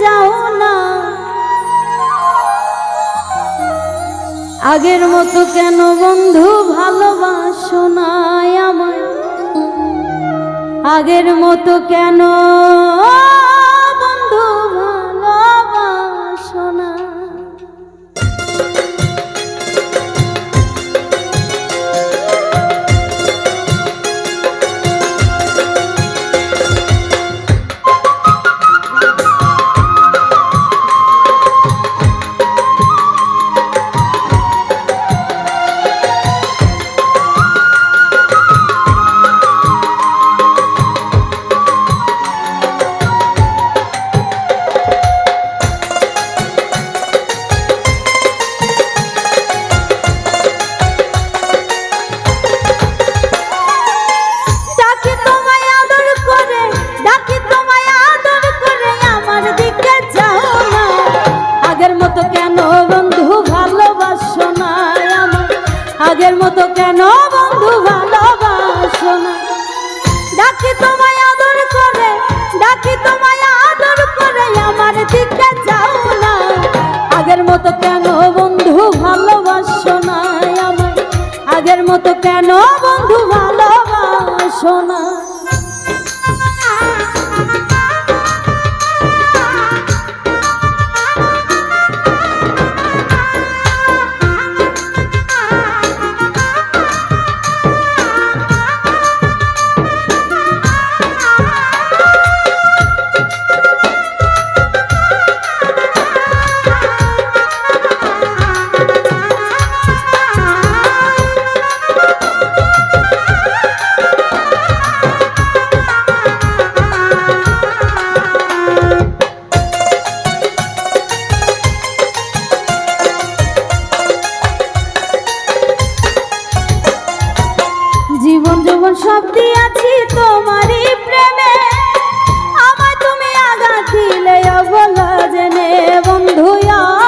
যাও না। আগের মতো কেন বন্ধু ভালোবাসো না আমায়? আগের মতো কেন মতো কেন বন্ধু ভালোবাসো না আমার আগের মতো কেন বন্ধু ভালোবাসো না সব দিয়াছি তোমারই প্রেমে। আমায় তুমি আঘাত দিলে, অবলা জেনে, বন্ধু,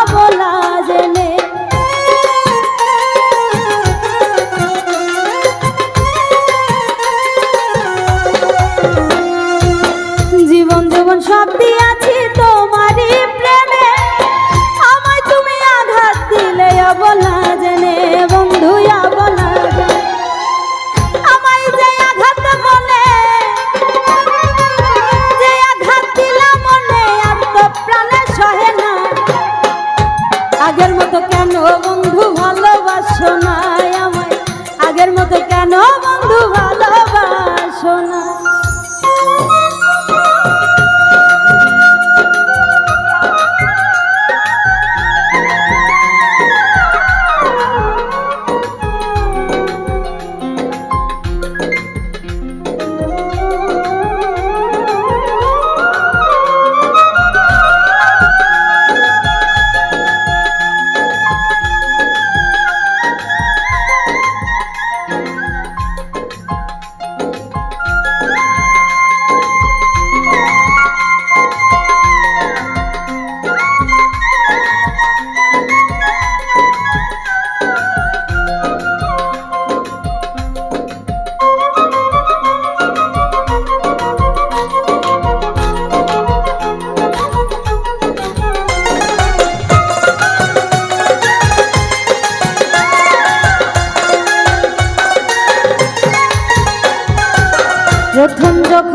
অবলা জেনে। জীবন, যৌবন সব দিয়াছি তোমারই প্রেমে। আমায় তুমি আঘাত দিলে, অবলা আগের মতো কেন বন্ধু ভালোবাসো না?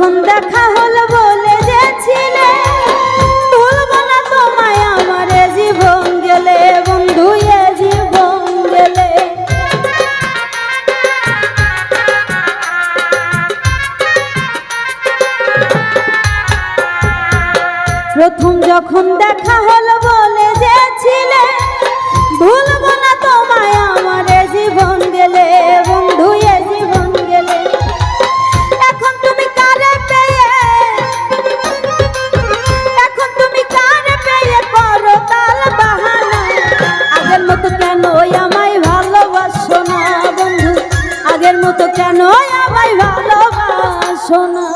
প্রথম দেখা হলো বলে গেছিলে। ভুলবো না তোমায় আমার জীবন গেলে, বন্ধু জীবন গেলে। প্রথম যখন দেখা হলো বলে গেছিলে, ভুলবো না তোমায় আমার মতো কেন আমায় ভালোবাসো না?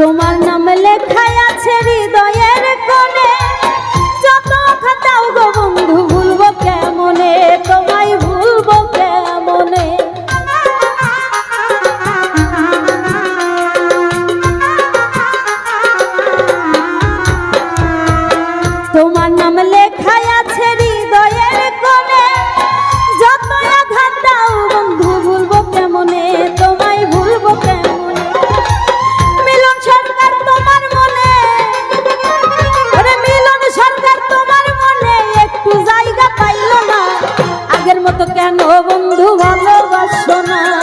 তোমার নাম লেখায় আছে হৃদয়ের কোণে। যত খাতাও গো বন্ধু ভুলবো কেন মতো কেন বন্ধু ভালোবাসো না।